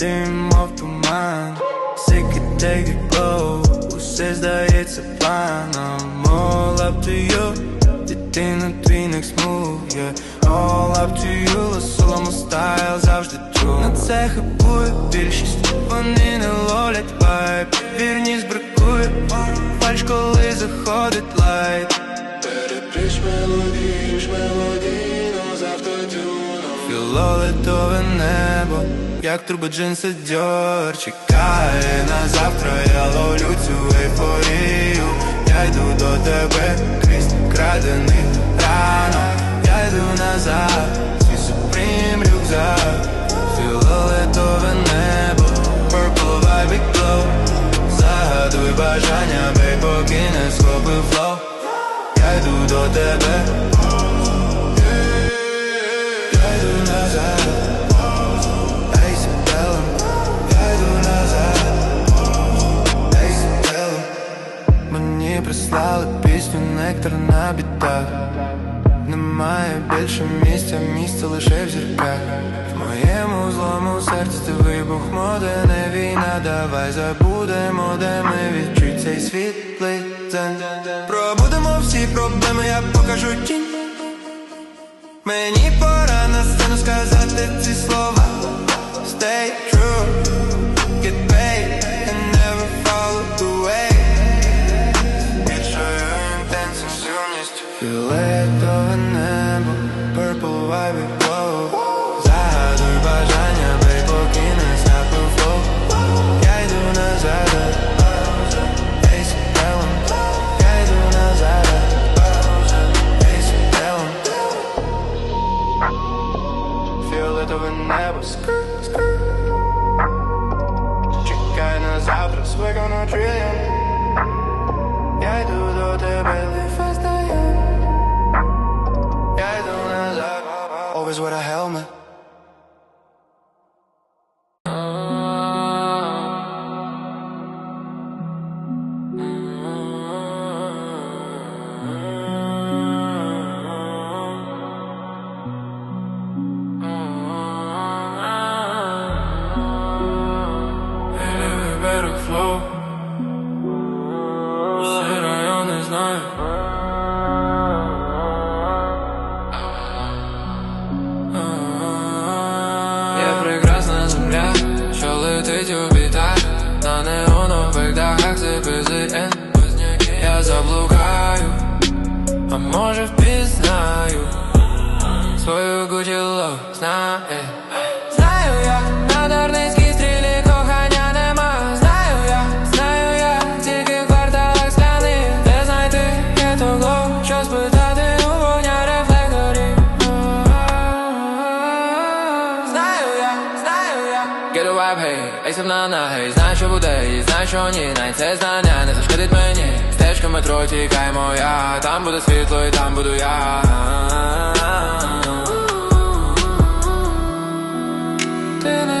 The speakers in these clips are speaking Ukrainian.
дим в туман Всеки теги гол Усещда it's a е plan I'm all up to you Ти на твой next move yeah. All up to you Ласула му стайл завжди тру На цеха буя Вирши стъпани на лолят вайб. Вирни сбракуя Фальш коли заходят лайт. Переприш мелодии, иж мелодии. Автотюном Філолетове небо, як труба джинса дьор. Чекає на завтра, я ловлю цю ейфорію. Я йду до тебе крізь крадений ранок. Я йду назад, свій супрім рюкзак. Філолетове небо, purple vibe glow. Загадуй бажання, бей, поки не схопив флоу Я йду до тебе прислали пісню нектар на бітах Немає більше місця, місце лише в зірках В моєму злому серці вибух моде, не війна, давай забудемо, де ми відчуй цей світлий Пробудемо всі проблеми, я покажу тінь Мені пора на сцену сказати ці слова Stay true, get paid and never follow the way Більшою інтенсивністю Фіолетове небо, purple vibe one. Що ні Навіть це знання не зашкодить мені. Стежка метро тікай моя. Там буде світло і там буду я. Ти не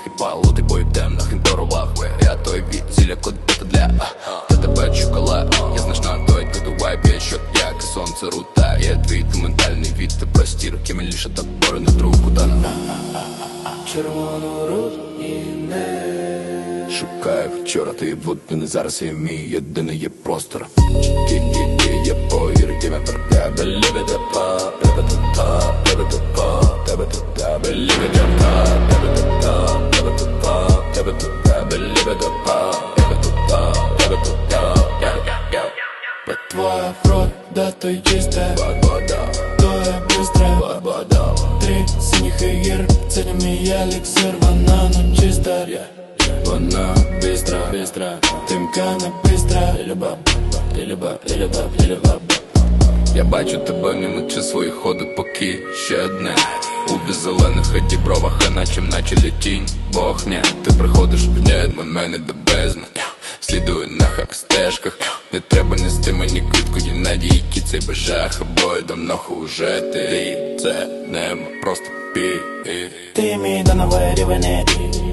нахиба лути бою темних інторував Я той від зілля кодета для Та тебе чукала Я значна той туду вайб Я що як сонце рутає Твій ти ментальний від ти простір Ким лише так бори на другу та. Червону рут і не Шукаю вчора, ти будь не зараз є мій єдиний є простор. Кі-кі-кі, я повір, я про тебе Ліве де па, тебе та, тебе тут па, тебе тут тебе па, тебе та, тебе тут па, тебе тут тебе Ліве де па, тебе тут та, тебе тут та Бо твоя фрода, то й чиста Вода, То я быстро вода Три синіх ігір Це не мій еліксир Вона ну чиста Вона Я бачу тебе немочи свої ходи поки ще одне. У беззелених хаді бровах, а наче наче літінь Бог не, ти приходиш в день, мене до бездни Слідую на хак стежках. Не треба нести мені квітку і надії цей бежах Обоє давно хуже ти Це небо просто пі Ти мій до нової рівень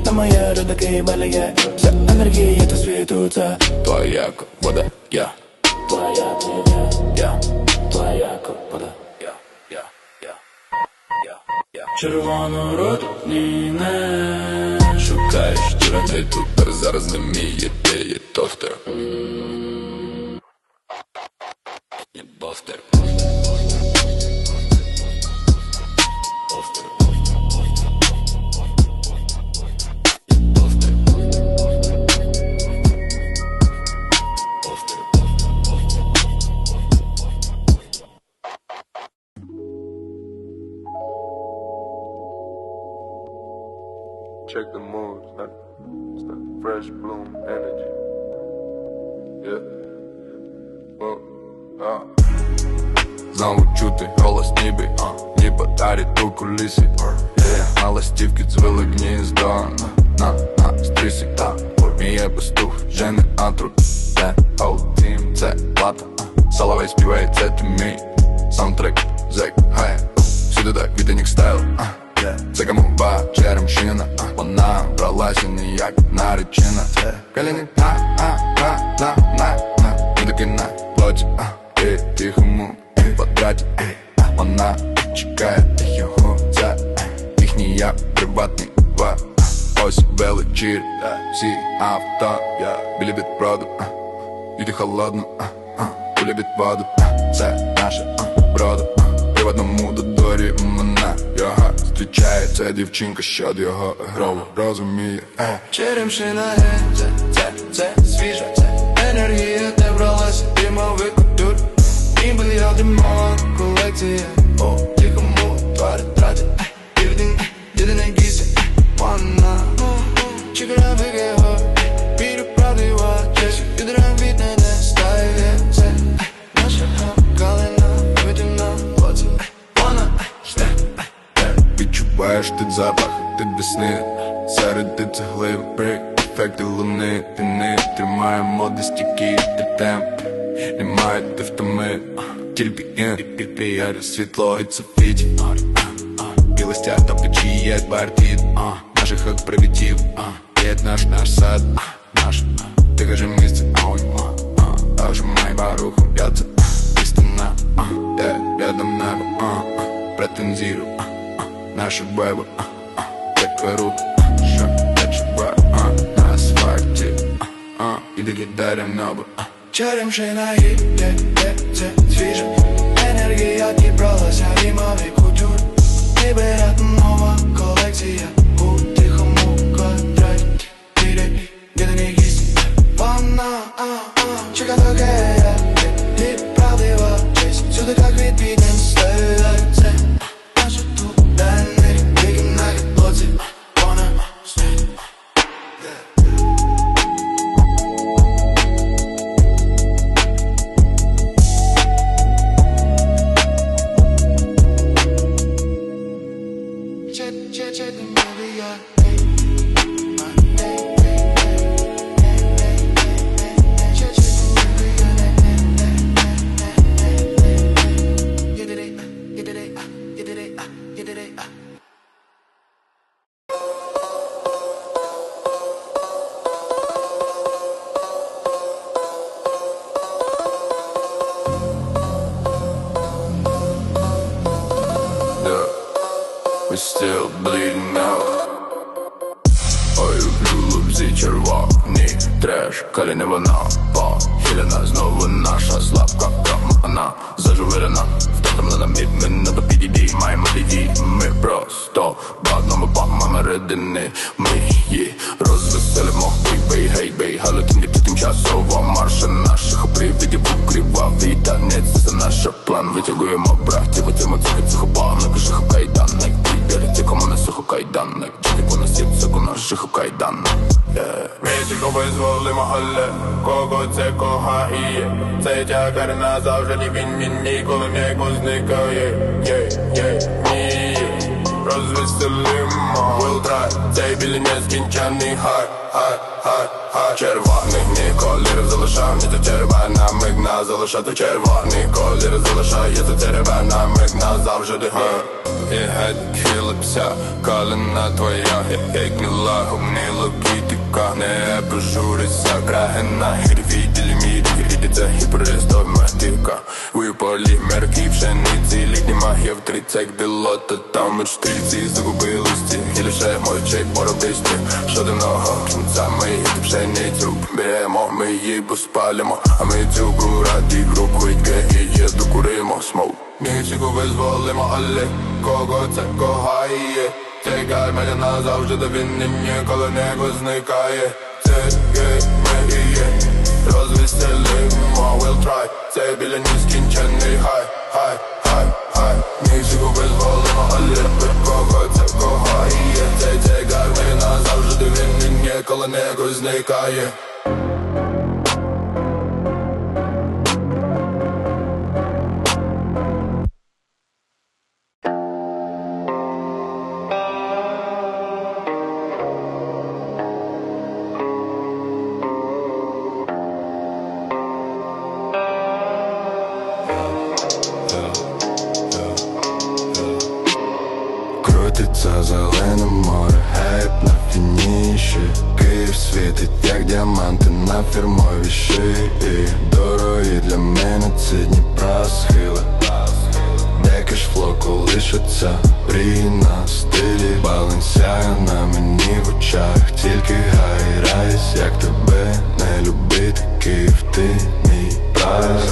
Та моя рудаки баліє. Вся енергія та світу це Твоя вода, я, твоя не Шукаєш. Ти тут зараз не мій ти є тостер а, ніби дарить у кулісі yeah. На листівки цвили гніздо На, на стрісі, та Міє пастух, жене атру. Це аутім, це плата. Соловей співає, це ти мій Саундтрек, зек, гай. Сюди так, віденік стайл. Це камуба, черемшина, а. Вона бралася ніяк наречена. Каліни, а, а, а, на, на, на. Мудики на плоті, Ти тихому квадраті, а. Вона чекає його. Це Їхній я приватний ва. Ось величір, всі авто, я біля відпроду Люди холодно, а, а, куля від воду. Це наше а, броду. А. Приватному додорі вона його. Зустрічає Це дівчинка, що його грову розуміє. Е. Черемшина це, це, це свіжа, це енергія, де бралася димовий кутюр Ніби я демон, колекція, тільки ін, тільки я світло і це фіті Білий стяг та печі є бартід, наших хак привітів Є наш наш сад, наш. Ти кажи місце, ой, а вже май баруху, я це істина, я рядом небо, претензіру, наше бебо, як беруть, що я чуваю, на асфальті, іди кидарям небо, Черемшина є, є, є, це свіжа Енергія дібралася і мові кутюр Ніби як коли не вона похилена Знову наша. Слабка вона зажувирена. Втратомлена мід, ми не до підійді Маємо дії, ми просто Бадному помами рідини Ми її розвеселимо. Бей, бей, гей, бей, галатинки Це тимчасово марша наших привидів Укривавий танець, це наш план. Витягуємо братів, оцимо цих психопанок Жих кайданок, підберіться кому на сухо кайданок Джеки поноситься у наших Місіко визволимо, але кого це кохає Цей тягар назавжди він він ніколи не зникає Єй, єй, ні Розвеселимо, will try Цей біль нескінчений хай, хай, хай, хай Червоний ні колір залишається червона мигна залишати червоний колір залишається червона мигна завжди га І геть хилипся, калина твоя Як міла гумніла кітика Не пожурися, крагена Гірвіділі мірі, це гіперестоматика Виполі мерки пшениці Літні магія в трицях білота Там от штрільці загубилості І лише мовчай поробисті Що дивного кінця ми її пшеницю Беремо, ми її поспалимо А ми цю раді групу йде і є докуримо смоук. Місіку визволимо, але кого це кохає Цей гай мене назавжди, де він ніколи не зникає Це гей, ми є Розвеселимо, we'll try. Це біля нескінчений хай, хай, хай, хай. Місіку визволимо, але кого це кохає Цей цей гай мене назавжди, де він ніколи не зникає діаманти на фірмовій шиї. Дорогі для мене ці Дніпра схили Де кешфло Прій на стилі Балансяю на мені в очах. Тільки гай райс, як тебе не любити Київ, ти мій прайс.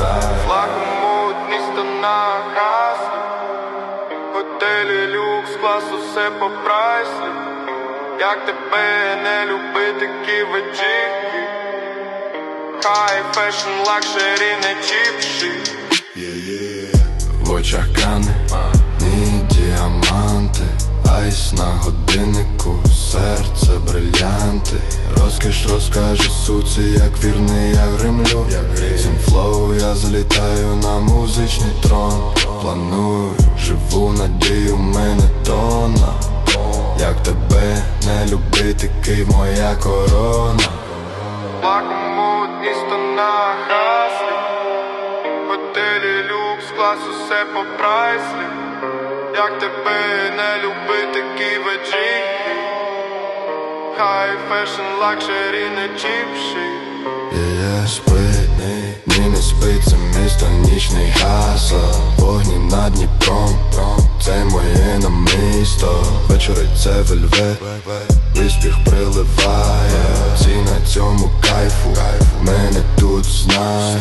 Місто на гаслі Готелі люкс, клас, усе по прайслі Як тебе не любити, ківеджіки Хай фешн, лакшері, не чіпші В очах кани, ні діаманти, айс на годиннику, серце брилянти. Розкіш розкаже суці, як вірний, я гримлю. Цим флоу я залітаю на музичний трон. Планую, живу надію, мене тона. Як тебе не любити, Київ моя корона. Флагмут, місто на гаслі. Готелі люкс, клас, усе по прайслі. Як тебе не любити, ківеджіки Хай фешн, лакшері, не чіпші. Я спитний, спить, це місто нічний гаса Вогні над Дніпром, це моє намисто Вечори це вельвет, виспіх приливає. Всі на цьому кайфу, мене тут знає.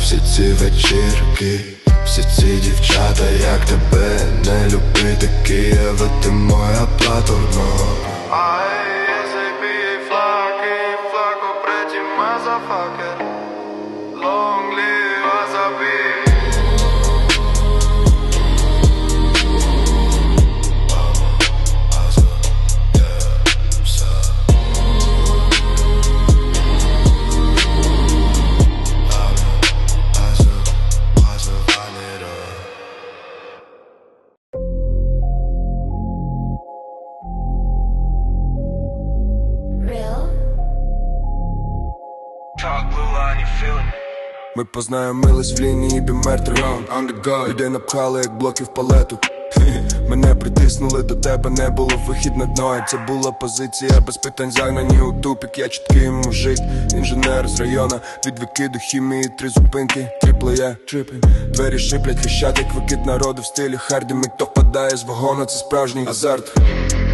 Всі ці вечірки, всі ці дівчата, як тебе не любити Києва, ти моя платформа. Ай, SAP, флаг, і флаг, Ми познайомились в лінії бімертрион Людей напхали, як блоки в палету. Мене притиснули до тебе, не було вихід на дно. Це була позиція без питань загнані у тупік Я чіткий мужик, інженер з района Від викиду хімії, три зупинки Тріпле я, трипи. Двері шиплять, хищать, як викид народу в стилі Харді Мить хто впадає з вагона, це справжній азарт.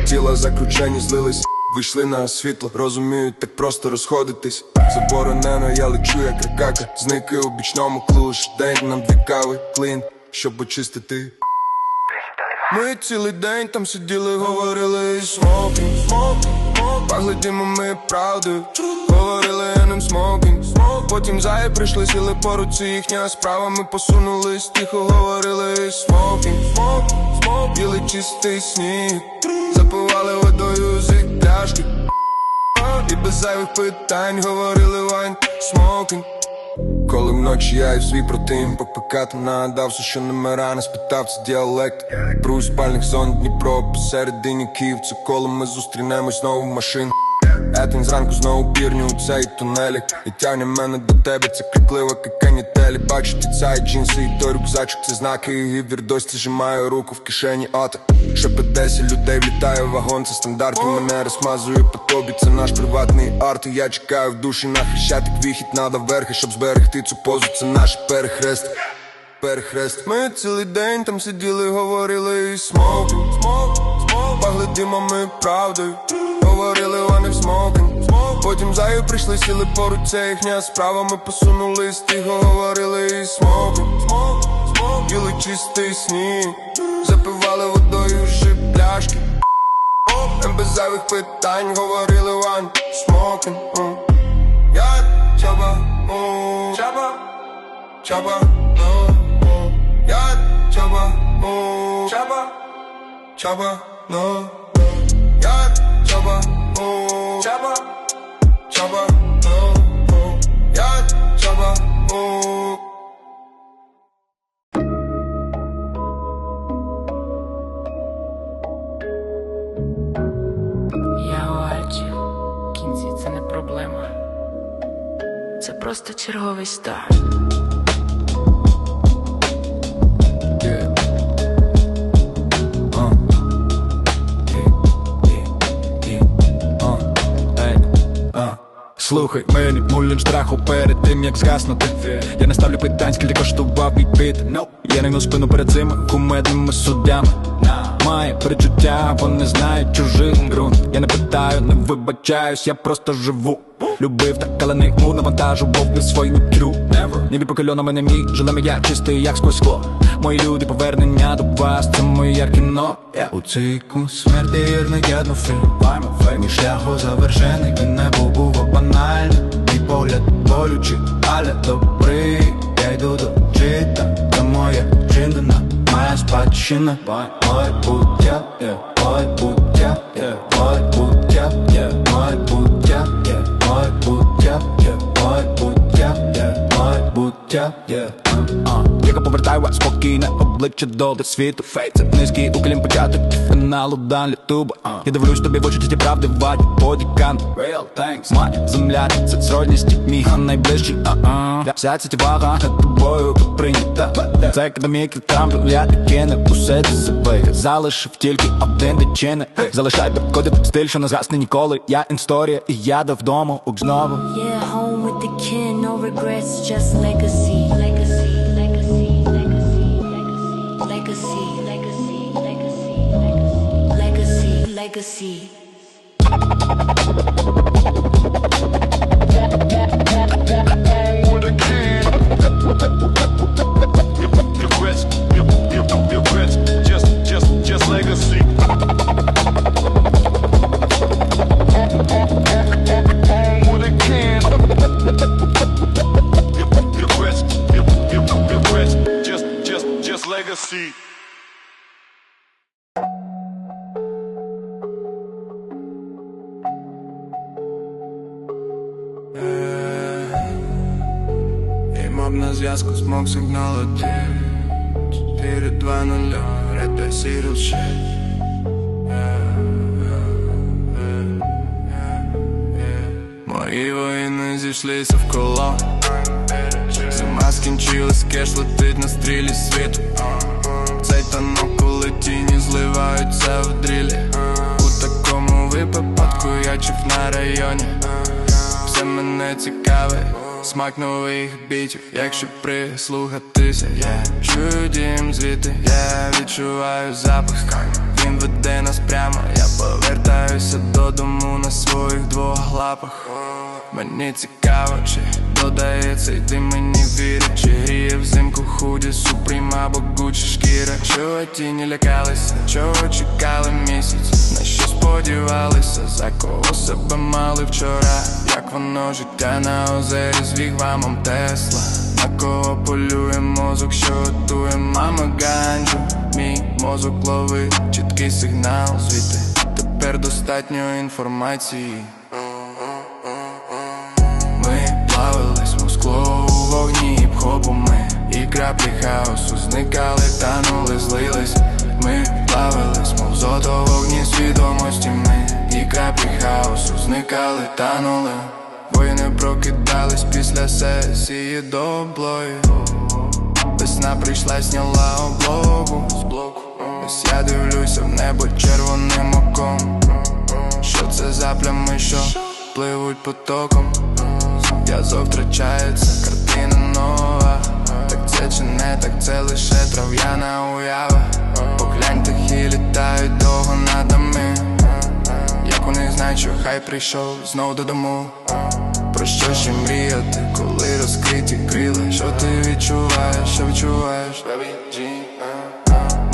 Тіла закручені, злились Вийшли на світло, розуміють, так просто розходитись. Заборонено, я лечу, як ракака. Зники у бічному клуш День нам дві кави, клин, щоб очистити. Ми цілий день там сиділи, говорили і смокінг, смокінг Поглядімо ми правди, говорили я ним смокінг. Потім заї прийшли, сіли поруч, це їхня справа. Ми посунулись, тихо говорили смокінг Біли чистий сніг, запивали водою з пляшки І без зайвих питань говорили вайн, смокінг коли вночі я і свій протим попикати нагадався, що номера не спитав, це діалект. Про спальних зон Дніпро посередині Київ Це коли ми зустрінемось знову в машин. Етень зранку знову пірню у цей тунелі. І тягне мене до тебе, це криклива Канители, паче деца і джинса и той рюкзачок се знака и вирдой сжимая руку в кишені ата. Шепе 10 людей влітає в вагон со стандарти Мене розмазує по тобі. Це наш приватний арт і я чекаю в душі на хрещатик, вихит надо верхи, Щоб зберегти цю позу, це наш перехрест Перехрест. Ми цілий день там сиділи, говорили і смокінг Пахли димами правдою. Говорили вони в смокінг. Потім заю прийшли, сіли поруч, це їхня справа. Ми посунулись, тихо говорили і смокінг Їли чистий сніг Запивали водою ще пляшки. Ем без зайвих питань говорили ван смокінг Я чаба, чаба, чаба. Я чаба, чаба, чаба, Я чаба, чаба, ну, о. Я чаба, о Я у Альджі, В кінці це не проблема. Це просто черговий старт. Слухай мені, мулін страху перед тим як згаснути. Я не ставлю питань, скільки коштував мій біт Я рівну спину перед цими кумедними суддями. Має перечуття, вони знають чужий ґрунт. Я не питаю, не вибачаюсь, я просто живу. Любив так, але не йму навантажував би свою трю. Небі покольоно мене мій, жилем я чистий, як сквозь скло Мої люди, повернення до вас, це моє кіно. У цику смерті вірний єднофільм Мій шлях завершений, він не був банальний. Мій погляд болючий, але добрий. Я йду до життя, це моя чиндина Моя спадщина, моє буття, моє буття, моє буття, моє буття, моє буття, моє буття, моє буття, yeah. Uh, uh. Яка повертає вас спокійне обличчя до світу Фейт, це низький уклін початок фіналу дан лютуба Я дивлюсь тобі в очі ті правди вадь подікан Real thanks. Мать, земля, це сродність мій найближчий. А-а Вся ця вага над тобою прийнята. Це академіки там я таки не усе це себе. Залишив тільки один дичини Залишай підходить стиль, що не згасне ніколи. Я історія і я до вдому. Ук знову. Yeah, home with the kin, no regrets, just. Legacy, legacy, legacy, Імоб на зв'язку, смог сигнал один 4, 2, 0, рете сірил ще. Мої воїни зійшлися в коло. Зима скінчилась, кеш летить на стрілі світу. Цей танок, коли тіні зливаються в дрілі. У такому випадку я чув на районі Все мене цікавить. Смак нових бітів, якщо прислухатися, я чую дім звідти, я відчуваю запах. Він веде нас прямо, я повертаюся додому на своїх двох лапах. Мені цікаво, чи додається, ти мені вірить, чи гріє взимку худі, супрім або гучі шкіра. Чого тіні лякалися, чого чекали місяць, на що сподівалися, за кого себе мали вчора, як воно життя на озері з вігвамом Тесла, на кого полює мозок, що готує мама ганджу, мій мозок ловить чіткий сигнал звідти. Тепер достатньо інформації. Ми плавились в скло у вогні хіп-хопу ми І краплі хаосу зникали, танули, злились Ми плавились, мов зото вогні свідомості зникали, танули. Воїни прокидались після сесії до облої Весна прийшла, зняла облогу. З блоку Ось я дивлюся в небо червоним оком. Що це за плями, що пливуть потоком? Зв'язок втрачається, картина нова. Так це чи не так, це лише трав'яна уява. Поглянь, тихі літають довго над Як вони знають, що хай прийшов знов додому. Про що ще мріяти, коли розкриті крила? Що ти відчуваєш, що відчуваєш,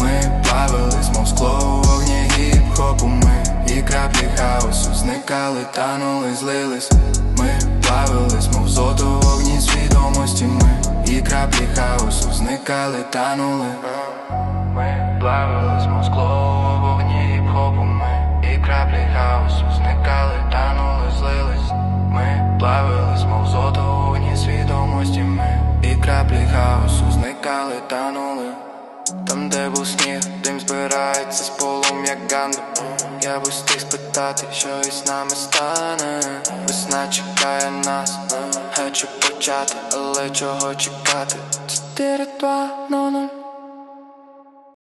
Ми плавились, мов скло у вогні гіп-хопу. Ми І краплі хаосу зникали, танули, злились. Ми плавились, мов зото вогні свідомості. Ми І краплі хаосу зникали, танули. Ми плавились, мов скло краплі хаосу зникали, танули, злились Ми. Плавились, мов зото у вогні свідомості ми. І краплі хаосу зникали, танули там, де був сніг, дим збирається з полум'я Ганду Я б устиг спитати, що із нами стане. Весна чекає нас, хочу почати, але чого чекати? 4, 2, 0, 0